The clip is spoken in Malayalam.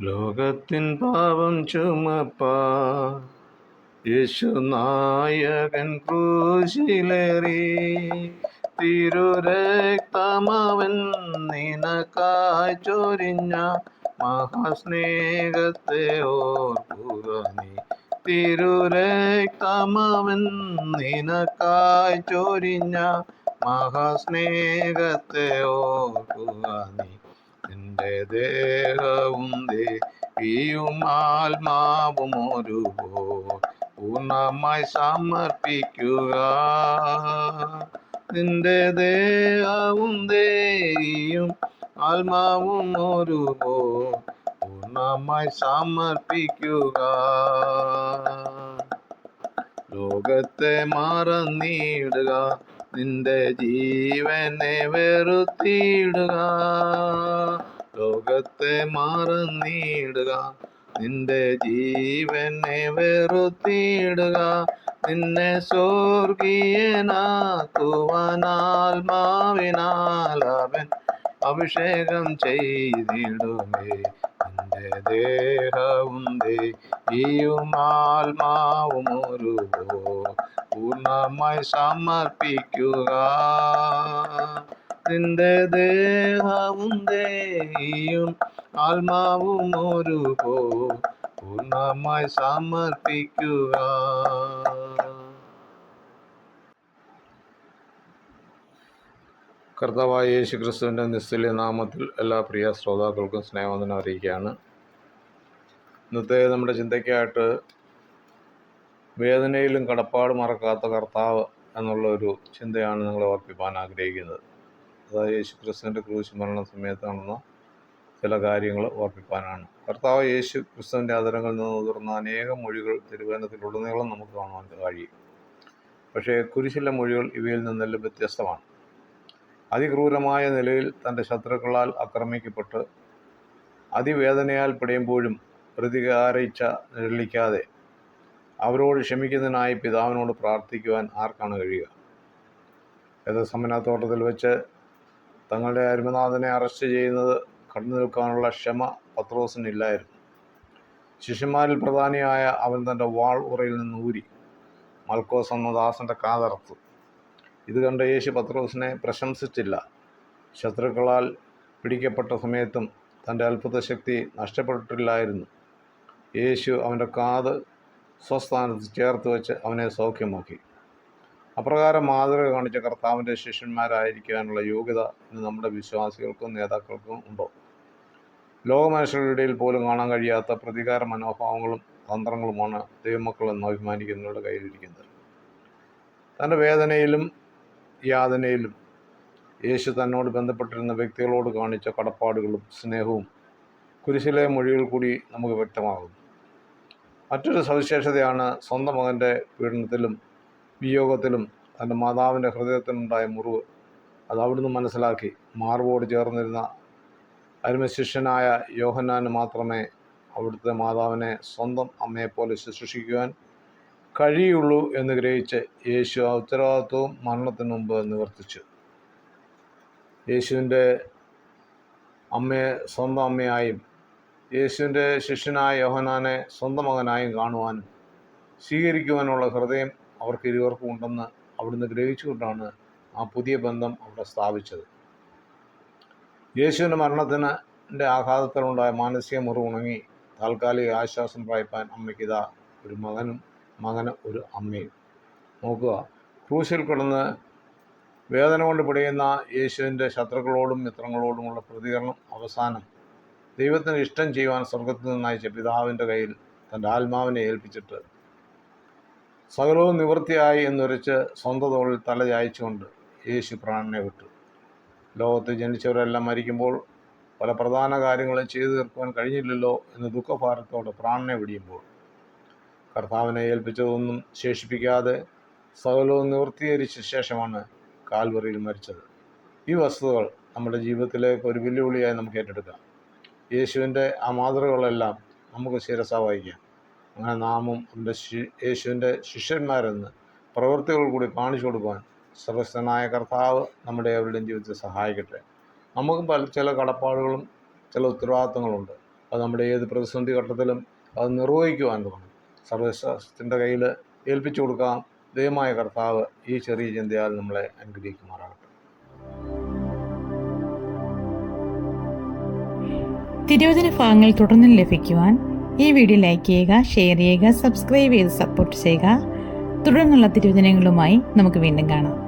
ലോകത്തിൻ പാപം ചുമപ്പാ. യേശുനായകൻ ക്രൂശിലേറി. തിരുരക്തമവൻ നിനക്കായി ചൊരിഞ്ഞ മഹാസ്നേഹത്തെ ഓർക്കുക നീ. തിരുരക്തമവൻ നിനക്കായി ചൊരിഞ്ഞ മഹാസ്നേഹത്തെ ഓർക്കുക നീ. നിന്റെ ദേഹവും ദേഹിയും ആത്മാവും ഒരു പൂർണമായി സമർപ്പിക്കുക. നിന്റെ ദേഹവും ദേഹിയും ആത്മാവും ഒരു പൂർണമായി സമർപ്പിക്കുക. ലോകത്തെ മറന്നിടുക നിന്റെ ജീവനെ വെറുത്തിടുക. ലോകത്തെ മറന്നിടുക. നിന്റെ ജീവനെ വെറുത്തിടുക നിന്നെ സ്വർഗീയനാക്കുവാനാത്മാവിനാൽ അഭിഷേകം ചെയ്തിടുമേ. നിന്റെ ദേഹവും ദേയും ആത്മാവും പൂർണമായി സമർപ്പിക്കുക. നിന്റെ ദേഹവും ദേഹിയും ആത്മാവും ഒരു പൂർണമായി സമർപ്പിക്കുക. കർത്താവായ യേശു ക്രിസ്തുവിന്റെ നിസ്തുല്യ നാമത്തിൽ എല്ലാ പ്രിയ ശ്രോതാക്കൾക്കും സ്നേഹവന്ദനം അറിയിക്കുകയാണ്. ഇന്നത്തെ നമ്മുടെ ചിന്തയ്ക്കായിട്ട് വേദനയിലും കടപ്പാട് മറക്കാത്ത കർത്താവ് എന്നുള്ള ഒരു ചിന്തയാണ് നിങ്ങളെ ഓർപ്പിക്കാൻ ആഗ്രഹിക്കുന്നത്. അതായത് യേശു ക്രിസ്തുവിന്റെ ക്രൂശ് മരണ സമയത്ത് നടന്ന ചില കാര്യങ്ങൾ ഓർപ്പിക്കാനാണ് കർത്താവ് യേശു ക്രിസ്തുവിന്റെ അതരങ്ങളിൽ നിന്ന് തുറന്ന അനേകം മൊഴികൾ തിരുവനന്തപുരത്തിലുടനീളം നമുക്ക് കാണുവാൻ കഴിയും. പക്ഷേ കുരിശിലെ മൊഴികൾ ഇവയിൽ നിന്നെല്ലാം വ്യത്യസ്തമാണ്. അതിക്രൂരമായ നിലയിൽ തന്റെ ശത്രുക്കളാൽ ആക്രമിക്കപ്പെട്ട് അതിവേദനയാൽ പിടയുമ്പോഴും പ്രതികാരിച്ച നിഴലിക്കാതെ അവരോട് ക്ഷമിക്കുന്നതിനായി പിതാവിനോട് പ്രാർത്ഥിക്കുവാൻ ആർക്കാണ് കഴിയുക? യഥസമനത്തോട്ടത്തിൽ വെച്ച് തങ്ങളുടെ അരുമനാഥനെ അറസ്റ്റ് ചെയ്യുന്നത് കണ്ടുനിൽക്കാനുള്ള ക്ഷമ പത്രോസിനില്ലായിരുന്നു. ശിഷ്യന്മാരിൽ പ്രധാനിയായ അവൻ തന്റെ വാൾ ഉറയിൽ നിന്ന് ഊരി മൽക്കോസ് എന്ന ദാസന്റെ കാതറത്തു. ഇത് കണ്ട യേശു പത്രോസിനെ പ്രശംസിച്ചില്ല. ശത്രുക്കളാൽ പിടിക്കപ്പെട്ട സമയത്തും തന്റെ അത്ഭുത ശക്തി നഷ്ടപ്പെട്ടിട്ടില്ലായിരുന്നു. യേശു അവന്റെ കാത് സ്വസ്ഥാനത്ത് ചേർത്ത് വെച്ച് അവനെ സൗഖ്യമാക്കി. അപ്രകാരം മാതൃക കാണിച്ച കർത്താവിന്റെ ശിഷ്യന്മാരായിരിക്കാനുള്ള യോഗ്യത ഇന്ന് നമ്മുടെ വിശ്വാസികൾക്കും നേതാക്കൾക്കും ഉണ്ടോ? ലോകമനുഷ്യരുടെ ഇടയിൽ പോലും കാണാൻ കഴിയാത്ത പ്രതികാര മനോഭാവങ്ങളും തന്ത്രങ്ങളുമാണ് ദൈവമക്കൾ എന്ന് അഭിമാനിക്കുന്നവരുടെ കയ്യിലിരിക്കുന്നത്. തന്റെ വേദനയിലും യാതനയിലും യേശു തന്നോട് ബന്ധപ്പെട്ടിരുന്ന വ്യക്തികളോട് കാണിച്ച കടപ്പാടുകളും സ്നേഹവും കുരിശിലെ മൊഴികൾ കൂടി നമുക്ക് വ്യക്തമാകും മറ്റൊരു സവിശേഷതയാണ് സ്വന്തം മകന്റെ പീഡനത്തിലും വിയോഗത്തിലും തന്റെ മാതാവിന്റെ ഹൃദയത്തിനുണ്ടായ മുറിവ് അത് അവിടുന്ന് മനസ്സിലാക്കി. മാർവോട് ചേർന്നിരുന്ന അരുമശിഷ്യനായ യോഹന്നാന് മാത്രമേ അവിടുത്തെ മാതാവിനെ സ്വന്തം അമ്മയെപ്പോലെ ശുശ്രൂഷിക്കുവാൻ കഴിയുള്ളൂ എന്ന് ഗ്രഹിച്ച് യേശു ആ ഉത്തരവാദിത്വവും മരണത്തിന് മുമ്പ് നിവർത്തിച്ചു. യേശുവിന്റെ അമ്മയെ സ്വന്തം അമ്മയായും യേശുവിന്റെ ശിഷ്യനായ യോഹനാനെ സ്വന്തം മകനായും കാണുവാനും സ്വീകരിക്കുവാനുള്ള ഹൃദയം അവർക്ക് ഇരുവർക്കും ഉണ്ടെന്ന് അവിടുന്ന് ഗ്രഹിച്ചുകൊണ്ടാണ് ആ പുതിയ ബന്ധം അവിടെ സ്ഥാപിച്ചത്. യേശുവിന്റെ മരണത്തിന് എന്റെ ആഘാതത്തിലുണ്ടായ മാനസിക മുറിവുണങ്ങി താൽക്കാലിക ആശ്വാസം പ്രാപിപ്പാൻ അമ്മയ്ക്കിതാ ഒരു മകനും മകന് ഒരു അമ്മയും. നോക്കുക ക്രൂശിൽ കിടന്ന് വേദന കൊണ്ട് പിടയുന്ന യേശുവിന്റെ ശത്രുക്കളോടും മിത്രങ്ങളോടുമുള്ള പ്രതികരണം അവസാനം ദൈവത്തിന് ഇഷ്ടം ചെയ്യുവാൻ സ്വർഗത്തിൽ നിന്നയച്ച പിതാവിന്റെ കയ്യിൽ തന്റെ ആത്മാവിനെ ഏൽപ്പിച്ചിട്ട് സകലവും നിവൃത്തിയായി എന്നുരച്ച് സ്വന്തം തോളിൽ തല ചായച്ചുകൊണ്ട് യേശു പ്രാണനെ വിട്ടു. ലോകത്ത് ജനിച്ചവരെല്ലാം മരിക്കുമ്പോൾ പല പ്രധാന കാര്യങ്ങളും ചെയ്തു തീർക്കുവാൻ കഴിഞ്ഞില്ലല്ലോ എന്ന് ദുഃഖഭാരത്തോടെ പ്രാണനെ വെടിയുമ്പോൾ. കർത്താവിനെ ഏൽപ്പിച്ചതൊന്നും ശേഷിപ്പിക്കാതെ സകലവും നിവൃത്തീകരിച്ച ശേഷമാണ് കാൽവറിയിൽ മരിച്ചത്. ഈ വസ്തുതകൾ നമ്മുടെ ജീവിതത്തിലേക്ക് ഒരു വെല്ലുവിളിയായി നമുക്ക് ഏറ്റെടുക്കാം. യേശുവിന്റെ ആ മാതൃകകളെല്ലാം നമുക്ക് ശിരസ അങ്ങനെ നാമും അവന്റെ യേശുവിന്റെ ശിഷ്യന്മാരെന്ന് പ്രവൃത്തികൾ കൂടി കാണിച്ചു കൊടുക്കുവാൻ സർവസ്വനായ കർത്താവ് നമ്മുടെ അവരുടെയും ജീവിതത്തിൽ സഹായിക്കട്ടെ. നമുക്കും പല ചില കടപ്പാടുകളും ചില ഉത്തരവാദിത്തങ്ങളുണ്ട്. അത് നമ്മുടെ ഏത് പ്രതിസന്ധി ഘട്ടത്തിലും അത് നിർവഹിക്കുവാൻ തോന്നും സർവശക്തന്റെ കയ്യിൽ ഏൽപ്പിച്ചു കൊടുക്കാം. ദൈവമായ കർത്താവ് ഈ ചെറിയ ചിന്തയാൽ നമ്മളെ അനുഗ്രഹിക്കുമാറാകട്ടെ. തിരുവചന ഭാഗങ്ങൾ തുടർന്നും ലഭിക്കുവാൻ ഈ വീഡിയോ ലൈക്ക് ചെയ്യുക ഷെയർ ചെയ്യുക സബ്സ്ക്രൈബ് ചെയ്ത് സപ്പോർട്ട് ചെയ്യുക. തുടർന്നുള്ള തിരുവചനങ്ങളുമായി നമുക്ക് വീണ്ടും കാണാം.